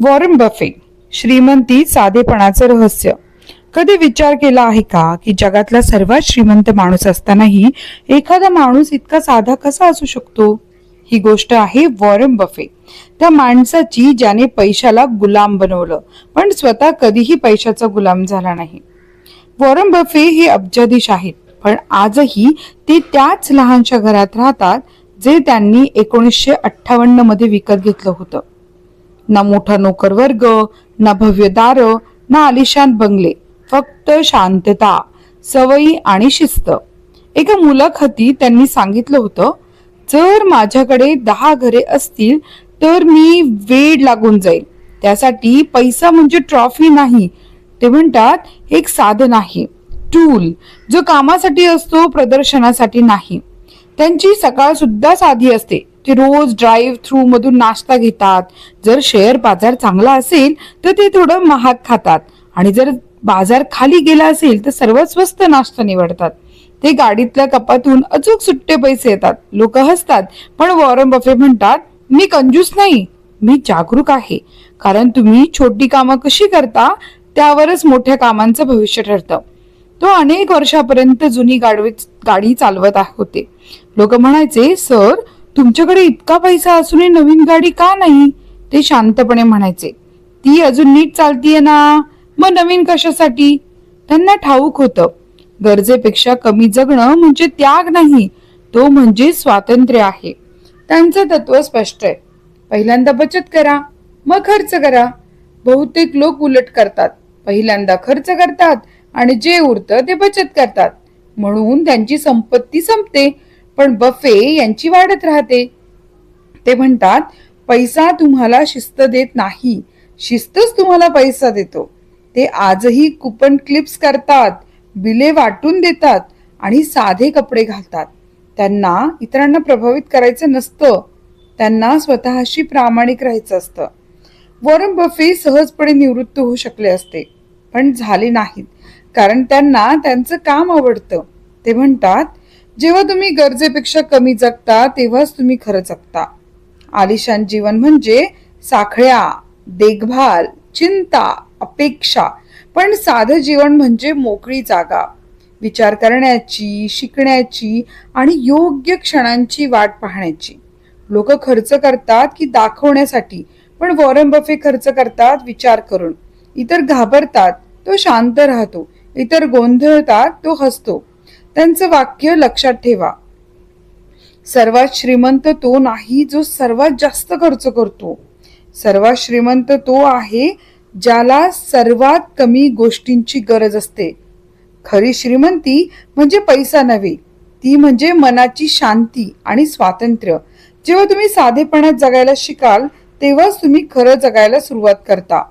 Warren Buffett श्रीमंती साधेपणाचं रहस्य. कधी विचार केला आहे का की जगातला सर्वात श्रीमंत माणूस असतानाही एखादा माणूस इतका साधा कसा असू शकतो? ही गोष्ट आहे वॉरन बफे. त्या माणसाची ज्याने पैशाला गुलाम बनवलं पण स्वतः कधीही पैशाचा गुलाम झाला नाही. वॉरन बफे हे अब्जाधीश आहेत पण आजही ते त्याच लहानशा घरात राहतात जे त्यांनी एकोणीसशे अठ्ठावन्नमध्ये विकत घेतलं होतं. ना मोठा नोकर वर्ग ना भव्य दार ना आलिशान बंगले. फक्त शांतता सवयी आणि शिस्त. एका मुलाखती त्यांनी सांगितलं होतं जर माझ्याकडे दहा घरे असतील तर मी वेड लागून जाईल. त्यासाठी पैसा म्हणजे ट्रॉफी नाही. ते म्हणतात एक साधन आहे. टूल जो कामासाठी असतो प्रदर्शनासाठी नाही. त्यांची सकाळ सुद्धा साधी असते. ते रोज ड्राईव्ह थ्रू मधून नाश्ता घेतात. जर शेअर बाजार चांगला असेल तर ते थोडं महाग खातात. आणि जर बाजार खाली गेला असेल तर सर्वात स्वस्त नाश्ता निवडतात. ते गाडीतल्या कपातून अचूक सुट्टे पैसे येतात. लोक हसतात पण वॉरन बफे म्हणतात मी कंजूस नाही मी जागरूक आहे. कारण तुम्ही छोटी कामं कशी करता त्यावरच मोठ्या कामांचं भविष्य ठरतं. तो अनेक वर्षापर्यंत जुनी गाडवी गाडी चालवत होते. लोक म्हणायचे सर तुमच्याकडे इतका पैसा असूनही नवीन गाडी का नाही? ते शांतपणे म्हणायचे. ती अजून नीट चालतीये ना? मग नवीन कशासाठी? त्यांना ठाऊक होतं. गरजेपेक्षा कमी जगणं म्हणजे त्याग नाही तो म्हणजे स्वातंत्र्य आहे. त्यांचं तत्व स्पष्ट आहे. पहिल्यांदा बचत करा मग खर्च करा. बहुतेक लोक उलट करतात. पहिल्यांदा खर्च करतात आणि जे उरतं ते बचत करतात. म्हणून त्यांची संपत्ती संपते. पण बफे यांची वाढत राहते. ते म्हणतात पैसा तुम्हाला शिस्त देत नाही. शिस्तच तुम्हाला पैसा देतो. ते आजही कुपन क्लिप्स करतात बिले वाटून देतात आणि साधे कपडे घालतात. त्यांना इतरांना प्रभावित करायचं नसतं. त्यांना स्वतःशी प्रामाणिक राहायचं असतं. वॉरन बफे सहजपणे निवृत्त होऊ शकले असते पण झाले नाहीत. कारण त्यांना त्यांचं काम आवडतं. ते म्हणतात जेव्हा तुम्ही गरजेपेक्षा कमी जगता तेव्हाच तुम्ही खरं जगता. आलिशान जीवन म्हणजे साखळ्या देखभाल चिंता अपेक्षा. पण साधं जीवन म्हणजे मोकळी जागा. विचार करण्याची शिकण्याची आणि योग्य क्षणांची वाट पाहण्याची. लोक खर्च करतात की दाखवण्यासाठी पण वॉरन बफे खर्च करतात विचार करून. इतर घाबरतात तो शांत राहतो. इतर गोंधळतात तो हसतो. त्यांचं वाक्य लक्षात ठेवा. सर्वात श्रीमंत तो नाही जो सर्वात जास्त खर्च करतो. सर्वात श्रीमंत तो आहे ज्याला सर्वात कमी गोष्टींची गरज असते. खरी श्रीमंती म्हणजे पैसा नव्हे ती म्हणजे मनाची शांती आणि स्वातंत्र्य. जेव्हा तुम्ही साधेपणात जगायला शिकाल तेव्हाच तुम्ही खरं जगायला सुरुवात करता.